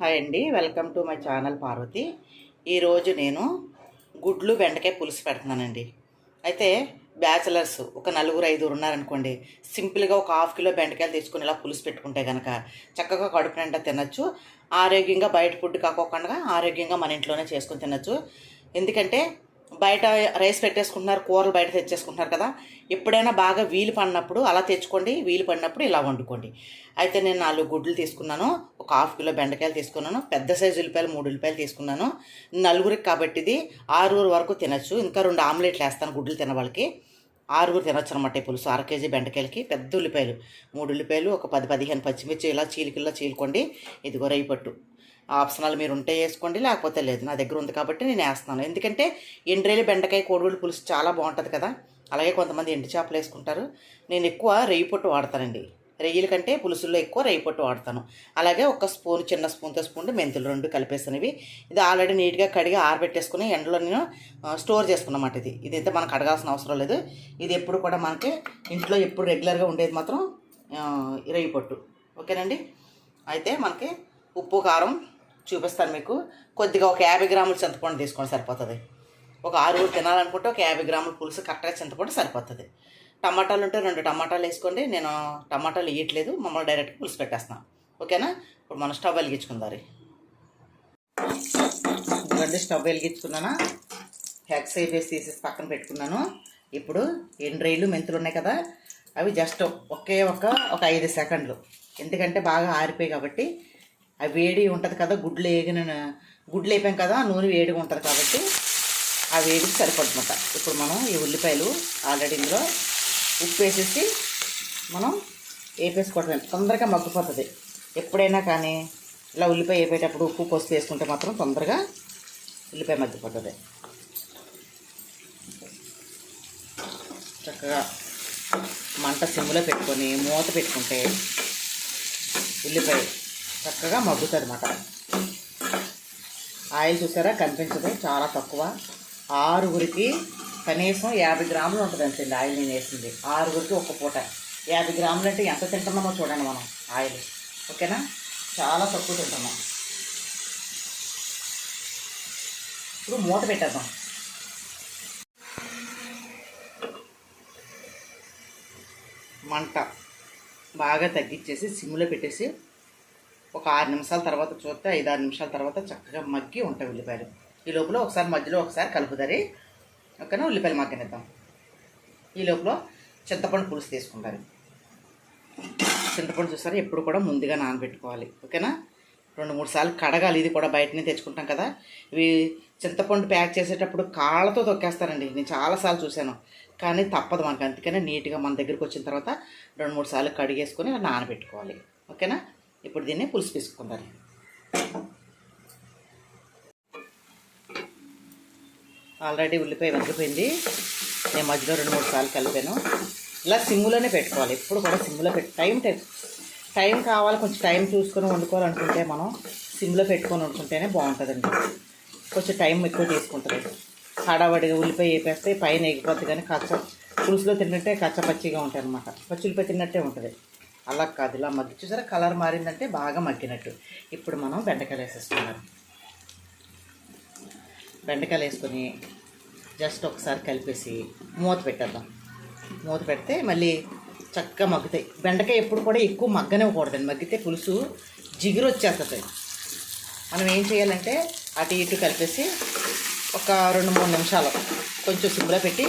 Hi అండి. Welcome to my channel Parvati. ఈరోజు నేను గుడ్లు బెండకాయ పులుసు పెడుతున్నానండి. అయితే బ్యాచిలర్స్ ఒక నలుగురు ఐదుగురు ఉన్నారనుకోండి సింపుల్గా ఒక హాఫ్ కిలో బెండకాయలు తీసుకుని ఇలా పులుసు పెట్టుకుంటే కనుక చక్కగా కడుపు నిండా తినచ్చు. ఆరోగ్యంగా బయట ఫుడ్ కాకోకుండా ఆరోగ్యంగా మన ఇంట్లోనే చేసుకుని తినచ్చు. ఎందుకంటే బయట రైస్ పెట్టేసుకుంటున్నారు కూరలు బయట తెచ్చేసుకుంటున్నారు కదా. ఎప్పుడైనా బాగా వీలు పడినప్పుడు అలా తెచ్చుకోండి వీలు పడినప్పుడు ఇలా వండుకోండి. అయితే నేను నాలుగు గుడ్లు తీసుకున్నాను ఒక హాఫ్ కిలో బెండకాయలు తీసుకున్నాను పెద్ద సైజు ఉల్లిపాయలు మూడు ఉల్లిపాయలు తీసుకున్నాను. నలుగురికి కాబట్టి ఇది ఆరుగురు వరకు తినచ్చు. ఇంకా రెండు ఆమ్లెట్లు వేస్తాను గుడ్లు తినవాళ్ళకి ఆరుగురు తినొచ్చు అనమాట పులుసు. అర కేజీ బెండకాయలకి పెద్ద ఉల్లిపాయలు. మూడు ఉల్లిపాయలు ఒక పది పదిహేను పచ్చిమిర్చి ఇలా చీలికల్లో చీలుకోండి. ఇదిగో రైపట్టు పట్టు. ఆప్షనల్ మీరు ఉంటే వేసుకోండి లేకపోతే లేదు. నా దగ్గర ఉంది కాబట్టి నేను వేస్తున్నాను. ఎందుకంటే ఎండ్రేలు బెండకాయ కోడిగుడ్డు పులుసు చాలా బాగుంటుంది కదా. అలాగే కొంతమంది ఎండు చేపలు వేసుకుంటారు. నేను ఎక్కువ రెయ్యి పొట్టు వాడతానండి. రెయ్యల కంటే పులుసుల్లో ఎక్కువ రెయ్యి పొట్టు వాడతాను. అలాగే ఒక స్పూన్ చిన్న స్పూన్తో స్పూన్ మెంతులు రెండు కలిపేసినవి. ఇది ఆల్రెడీ నీట్గా కడిగి ఆరబెట్టేసుకుని ఎండలో నేను స్టోర్ చేసుకున్నమాట ఇది. ఇది మనకు కడగాల్సిన అవసరం లేదు. ఇది ఎప్పుడు కూడా మనకి ఇంట్లో ఎప్పుడు రెగ్యులర్గా ఉండేది మాత్రం ఆ, రెయ్యి పొట్టు. ఓకేనండి? అయితే మనకి ఉప్పు కారం చూపిస్తాను మీకు. కొద్దిగా ఒక యాభై గ్రాములు చింతపండు తీసుకోండి సరిపోతుంది. ఒక ఆరుగురు తినాలనుకుంటే ఒక యాభై గ్రాముల పులుసు కరెక్ట్గా చింతపండు సరిపోతుంది. టమాటాలు ఉంటే రెండు టమాటాలు వేసుకోండి. నేను టమాటాలు వేయట్లేదు మమ్మల్ని డైరెక్ట్గా పులుసు పెట్టేస్తాను. ఓకేనా? ఇప్పుడు మనం స్టవ్ వెలిగించుకుందారి ఇదిగోండి స్టవ్ వెలిగించుకున్నానా? హెక్స్ వేసి తీసేసి పక్కన పెట్టుకున్నాను. ఇప్పుడు ఎండ్రైలు మెంతులు ఉన్నాయి కదా అవి జస్ట్ ఒకే ఒక ఒక ఐదు సెకండ్లు. ఎందుకంటే బాగా ఆరిపోయి కాబట్టి అవి వేడి ఉంటుంది కదా గుడ్లు వేగిన గుడ్లు వేపాం కదా నూనె వేడిగా ఉంటుంది కాబట్టి ఆ వేడికి సరిపడుతుందన్నమాట ఇప్పుడు మనం ఈ ఉల్లిపాయలు ఆల్రెడీ ఇందులో ఉప్పు వేసేసి మనం వేపేసుకోవటమే. తొందరగా మగ్గిపోతుంది. ఎప్పుడైనా కానీ ఇలా ఉల్లిపాయ వేపేటప్పుడు ఉప్పు పసుపు వేసుకుంటే మాత్రం తొందరగా ఉల్లిపాయ మగ్గిపోతుంది. చక్కగా మంట సిమ్లో పెట్టుకొని మూత పెట్టుకుంటే ఉల్లిపాయ చక్కగా మగ్గుతుంది అన్నమాట. ఆయిల్ చూసారా? కనిపించదు. చాలా తక్కువ. ఆరుగురికి కనీసం యాభై గ్రాములు ఉంటుంది అంతే ఆయిల్ నేను వేసింది. ఆరుగురికి ఒక్క పూట. యాభై గ్రాములు అంటే ఎంత తింటున్నామో చూడండి మనం ఆయిల్. ఓకేనా? చాలా తక్కువ తింటున్నాం. ఇప్పుడు మూత పెట్టేద్దాం. మంట బాగా తగ్గించేసి సిమ్లో పెట్టేసి ఒక ఆరు నిమిషాల తర్వాత చూస్తే ఐదు ఆరు నిమిషాల తర్వాత చక్కగా మగ్గి ఉంటాయి ఉల్లిపాయలు. ఈ లోపల ఒకసారి మధ్యలో ఒకసారి కలుపుదరి. ఓకేనా? ఉల్లిపాయలు మగ్గనిద్దాం. ఈ లోపల చింతపండు పులుసు తీసుకుంటారు. చింతపండు చూసారా? ఎప్పుడు కూడా ముందుగా నానబెట్టుకోవాలి. ఓకేనా? రెండు మూడు సార్లు కడగాలి. ఇది కూడా బయటనే తెచ్చుకుంటాం కదా. ఇవి చింతపండు ప్యాక్ చేసేటప్పుడు కాళ్ళతో తొక్కేస్తారండి. నేను చాలాసార్లు చూశాను. కానీ తప్పదు మనకు. అందుకనే నీట్గా మన దగ్గరికి వచ్చిన తర్వాత రెండు మూడు సార్లు కడిగేసుకొని నానబెట్టుకోవాలి. ఓకేనా? ఇప్పుడు దీన్ని పులుసు తీసుకుంటారు. ఆల్రెడీ ఉల్లిపాయ మగ్గిపోయింది నేను మధ్యలో రెండు మూడు సార్లు కలిపాను. ఇలా సిమ్లోనే పెట్టుకోవాలి. ఎప్పుడు కూడా సిమ్లో పెట్టి టైం టైం టైం కావాలి కొంచెం టైం చూసుకొని వండుకోవాలనుకుంటే మనం సిమ్లో పెట్టుకొని వండుకుంటేనే బాగుంటుందండి. కొంచెం టైం ఎక్కువ తీసుకుంటుంది. హడావడిగా ఉల్లిపాయ వేపేస్తే పైన ఎగిపోతుంది కానీ కచ్చ పులుసులో తిన్నట్టే కచ్చ పచ్చిగా ఉంటాయి అనమాట పచ్చి ఉల్లిపాయ తిన్నట్టే ఉంటుంది. అలా కాదు. ఇలా మగ్గి చూసారా? కలర్ మారిందంటే బాగా మగ్గినట్టు. ఇప్పుడు మనం బెండకాయలు వేసేస్తున్నాం బెండకాయలు వేసుకొని జస్ట్ ఒకసారి కలిపేసి మూత పెట్టేద్దాం. మూత పెడితే మళ్ళీ చక్కగా మగ్గుతాయి. బెండకాయ ఎప్పుడు కూడా ఎక్కువ మగ్గనివ్వకూడదండి మగ్గితే పులుసు జిగురు వచ్చేస్తుంది. మనం ఏం చేయాలంటే అటు ఇటు కలిపేసి ఒక రెండు మూడు నిమిషాలు కొంచెం సిమ్లో పెట్టి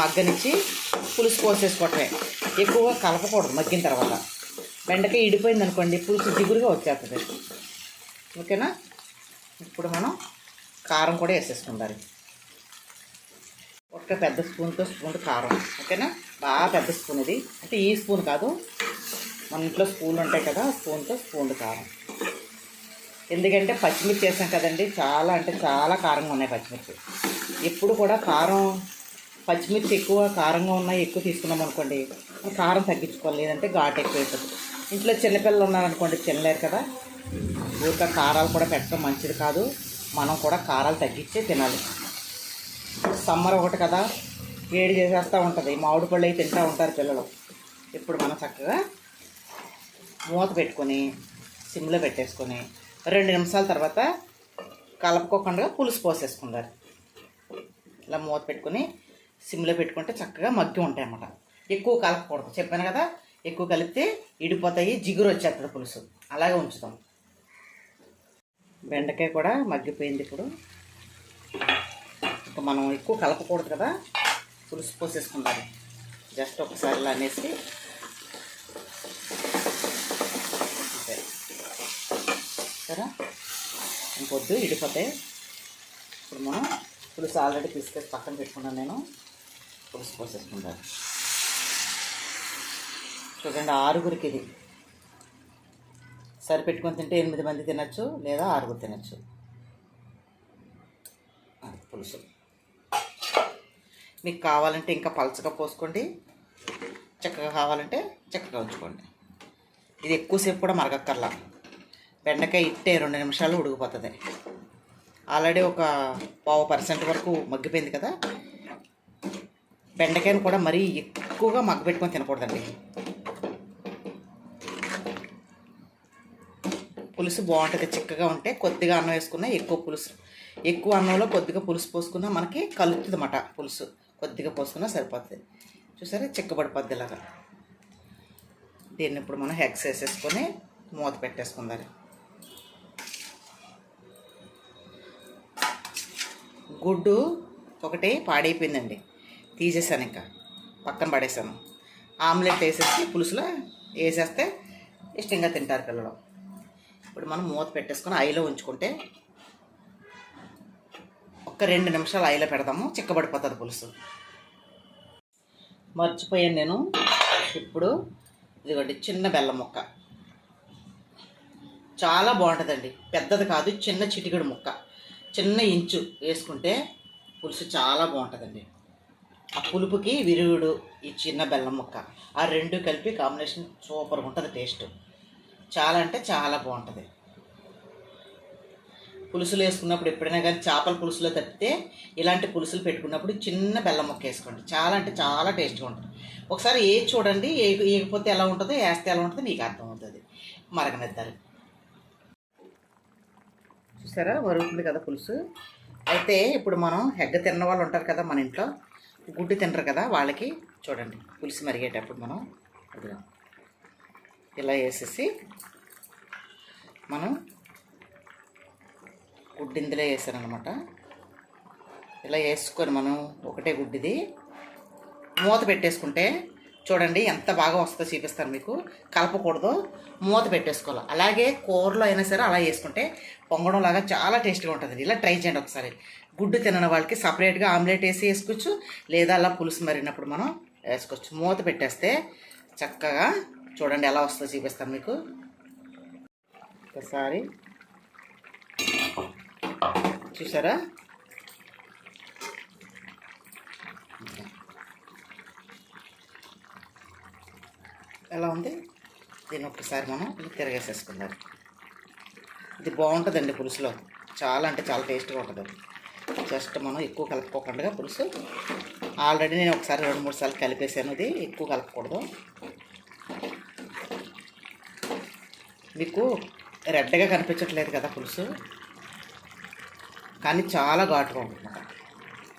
మగ్గనిచ్చి పులుసు పోసేసుకోవటమే. ఎక్కువగా కలపకూడదు మగ్గిన తర్వాత. బెండకాయ ఇడిపోయింది అనుకోండి పులుసు జిగురుగా వచ్చేస్తుంది. ఓకేనా? ఇప్పుడు మనం కారం కూడా వేసేసుకుంటారు ఒక పెద్ద స్పూన్తో స్పూన్ కారం. ఓకేనా? బాగా పెద్ద స్పూన్ ఇది. అంటే ఈ స్పూన్ కాదు మన ఇంట్లో స్పూన్లు ఉంటాయి కదా స్పూన్తో స్పూన్ కారం. ఎందుకంటే పచ్చిమిర్చి వేసాం కదండి చాలా అంటే చాలా కారంగా ఉన్నాయి పచ్చిమిర్చి. ఎప్పుడు కూడా కారం పచ్చిమిర్చి ఎక్కువ కారంగా ఉన్నాయి ఎక్కువ తీసుకున్నాం అనుకోండి కారం తగ్గించుకోవాలి లేదంటే ఘాటు ఎక్కువ అవుతుంది ఇంట్లో చిన్నపిల్లలు ఉన్నారనుకోండి తినలేరు కదా. ఊరిక కారాలు కూడా పెట్టడం మంచిది కాదు. మనం కూడా కారాలు తగ్గించే తినాలి. సమ్మర్ ఒకటి కదా వేడి చేసేస్తూ ఉంటుంది. మామిడి పళ్ళు అవి తింటూ ఉంటారు పిల్లలు. ఇప్పుడు మనం చక్కగా మూత పెట్టుకొని సిమ్లో పెట్టేసుకొని రెండు నిమిషాల తర్వాత కలుపుకోకుండా పులుసు పోసేసుకుంటారు. ఇలా మూత పెట్టుకుని సిమ్లో పెట్టుకుంటే చక్కగా మగ్గి ఉంటాయి అన్నమాట. ఎక్కువ కలపకూడదు చెప్పాను కదా ఎక్కువ కలిపితే ఇడిపోతాయి జిగురు వచ్చేస్తుంది పులుసు. అలాగే ఉంచుతాం. బెండకాయ కూడా మగ్గిపోయింది ఇప్పుడు. ఇంకా మనం ఎక్కువ కలపకూడదు కదా పులుసు పోసేసుకుంటారు జస్ట్ ఒకసారి ఇలా అనేసి. సరే? ఇంకొద్దు ఇడిపోతాయి ఇప్పుడు మనం పులుసు ఆల్రెడీ తీసుకొచ్చి పక్కన పెట్టుకున్నాను నేను. పులుసు చూడండి ఆరుగురికి ఇది. సరిపెట్టుకొని తింటే ఎనిమిది మంది తినచ్చు లేదా ఆరుగురు తినచ్చు. పులుసు. మీకు కావాలంటే ఇంకా పలచగా పోసుకోండి. చక్కగా కావాలంటే చక్కగా ఉంచుకోండి. ఇది ఎక్కువసేపు కూడా మరగక్కర్లా. బెండకాయ ఇట్టే రెండు నిమిషాలు ఉడికిపోతుంది. ఆల్రెడీ ఒక పావు పర్సెంట్ వరకు మగ్గిపోయింది కదా. బెండకాయను కూడా మరీ ఎక్కువగా మగ్గబెట్టుకొని తినకూడదండి. పులుసు బాగుంటుంది చిక్కగా ఉంటే కొద్దిగా అన్నం వేసుకున్నా ఎక్కువ పులుసు. ఎక్కువ అన్నంలో కొద్దిగా పులుసు పోసుకున్నా మనకి కలుపుతుంది అన్నమాట పులుసు. కొద్దిగా పోసుకున్నా సరిపోతుంది. చూసారా? చిక్కబడిపోద్ది ఇలాగా. దీన్ని ఇప్పుడు మనం హెగ్స్ వేసేసుకొని మూత పెట్టేసుకుందాలి గుడ్డు ఒకటి పాడైపోయిందండి. తీసేసాను ఇంకా. పక్కన పడేసాను. ఆమ్లెట్ వేసేసి పులుసులో వేసేస్తే ఇష్టంగా తింటారు పిల్లలు. ఇప్పుడు మనం మూత పెట్టేసుకొని ఐలో ఉంచుకుంటే ఒక రెండు నిమిషాలు ఐలో పెడదాము చిక్కబడిపోతుంది పులుసు. మర్చిపోయాను నేను. ఇప్పుడు ఇదిగోండి చిన్న బెల్లం ముక్క. చాలా బాగుంటుందండి. పెద్దది కాదు చిన్న చిటికడు ముక్క. చిన్న ఇంచు వేసుకుంటే పులుసు చాలా బాగుంటుందండి. ఆ పులుపుకి విరుగుడు ఈ చిన్న బెల్లం ముక్క. ఆ రెండు కలిపి కాంబినేషన్ సూపర్గా ఉంటుంది టేస్ట్ చాలా అంటే చాలా బాగుంటుంది. పులుసులు వేసుకున్నప్పుడు ఎప్పుడైనా కానీ చేపల పులుసులో తప్పితే ఇలాంటి పులుసులు పెట్టుకున్నప్పుడు చిన్న బెల్లం ముక్క వేసుకోండి. చాలా అంటే చాలా టేస్ట్గా ఉంటుంది. ఒకసారి ఏ చూడండి ఏ వేయకపోతే ఎలా ఉంటుందో వేస్తే ఎలా ఉంటుందో మీకు అర్థమవుతుంది. మరగనిద్దారు చూసారా? మరుగుతుంది కదా పులుసు. అయితే ఇప్పుడు మనం హెగ్గ తిన్న వాళ్ళు ఉంటారు కదా మన ఇంట్లో. గుడ్డు తినరు కదా వాళ్ళకి. చూడండి పులుసు మరిగేటప్పుడు మనం ఇదిగో ఇలా వేసేసి మనం గుడ్డు ఇందులో వేసారనమాట. ఇలా వేసుకొని మనం ఒకటే గుడ్డిది. మూత పెట్టేసుకుంటే చూడండి ఎంత బాగా వస్తుందో చూపిస్తాను మీకు. కలపకూడదు. మూత పెట్టేసుకోవాలి. అలాగే కూరలో అయినా సరే అలా వేసుకుంటే పొంగడం లాగా చాలా టేస్ట్గా ఉంటుంది. ఇలా ట్రై చేయండి ఒకసారి. గుడ్డు తినని వాళ్ళకి సపరేట్గా ఆమ్లెట్ వేసి వేసుకోవచ్చు. లేదా అలా పులుసు మరినప్పుడు మనం వేసుకోవచ్చు. మూత పెట్టేస్తే చక్కగా చూడండి ఎలా వస్తుందో చూపిస్తాను మీకు. ఒకసారి. చూసారా? ఎలా ఉంది? దీన్ని ఒక్కసారి మనం తిరగేసేసుకుందాం. ఇది బాగుంటుందండి పులుసులో. చాలా అంటే చాలా టేస్ట్గా ఉంటుంది. జస్ట్ మనం ఎక్కువ కలుపుకోకుండా పులుసు. ఆల్రెడీ నేను ఒకసారి రెండు మూడు సార్లు కలిపేసాను ఇది ఎక్కువ కలపకూడదు. మీకు రెడ్గా కనిపించట్లేదు కదా పులుసు. కానీ చాలా ఘాటుగా ఉంటుంది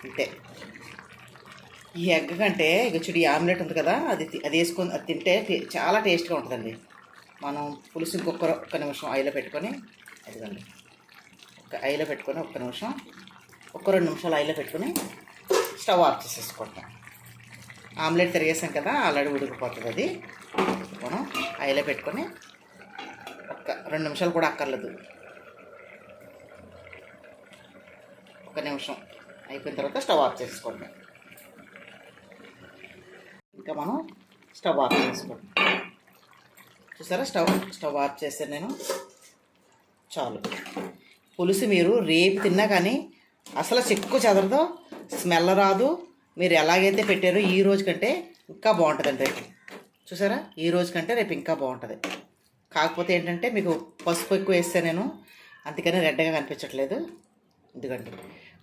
అంతే. ఈ ఎగ్ కంటే ఇక చూడు ఈ ఆమ్లెట్ ఉంది కదా అది తి- అది వేసుకొని అది తింటే చాలా టేస్ట్గా ఉంటుందండి. మనం పులుసు ఇంకొక ఒక్క నిమిషం ఐలో పెట్టుకొని అదిగండి. ఒక ఐలో పెట్టుకొని ఒక్క నిమిషం ఒక్క రెండు నిమిషాలు ఐలో పెట్టుకొని స్టవ్ ఆఫ్ చేసేసుకుంటాం ఆమ్లెట్ తిరిగేసాం కదా ఆల్రెడీ ఉడికిపోతుంది అది. మనం ఐలో పెట్టుకొని ఒక్క రెండు నిమిషాలు కూడా అక్కర్లేదు. ఒక నిమిషం అయిపోయిన తర్వాత స్టవ్ ఆఫ్ చేసుకోండి ఇంకా మనం స్టవ్ ఆఫ్ చేసుకోండి చూసారా? స్టవ్ స్టవ్ ఆఫ్ చేశాను నేను. చాలు. పులుసు మీరు రేపు తిన్నా కానీ అసలు చెక్కు చెదరదు స్మెల్ రాదు. మీరు ఎలాగైతే పెట్టారో ఈ రోజు కంటే ఇంకా బాగుంటుందండి రేపు. చూసారా? ఈ రోజు కంటే రేపు ఇంకా బాగుంటుంది. కాకపోతే ఏంటంటే మీకు పసుపు ఎక్కువ వేస్తే నేను అందుకని రెడ్గా కనిపించట్లేదు. ఎందుకంటే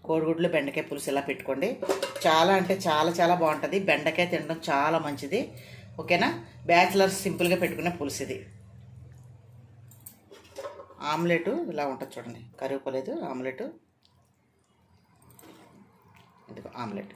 కోడిగుడ్లు బెండకాయ పులుసు ఇలా పెట్టుకోండి. చాలా అంటే చాలా చాలా బాగుంటుంది. బెండకాయ తినడం చాలా మంచిది. ఓకేనా? బ్యాచిలర్స్ సింపుల్గా పెట్టుకునే పులుసు ఇది. ఆమ్లెట్ ఇలా ఉంటుంది చూడండి. కరివేపలేదు ఆమ్లెట్. देखो आमलेट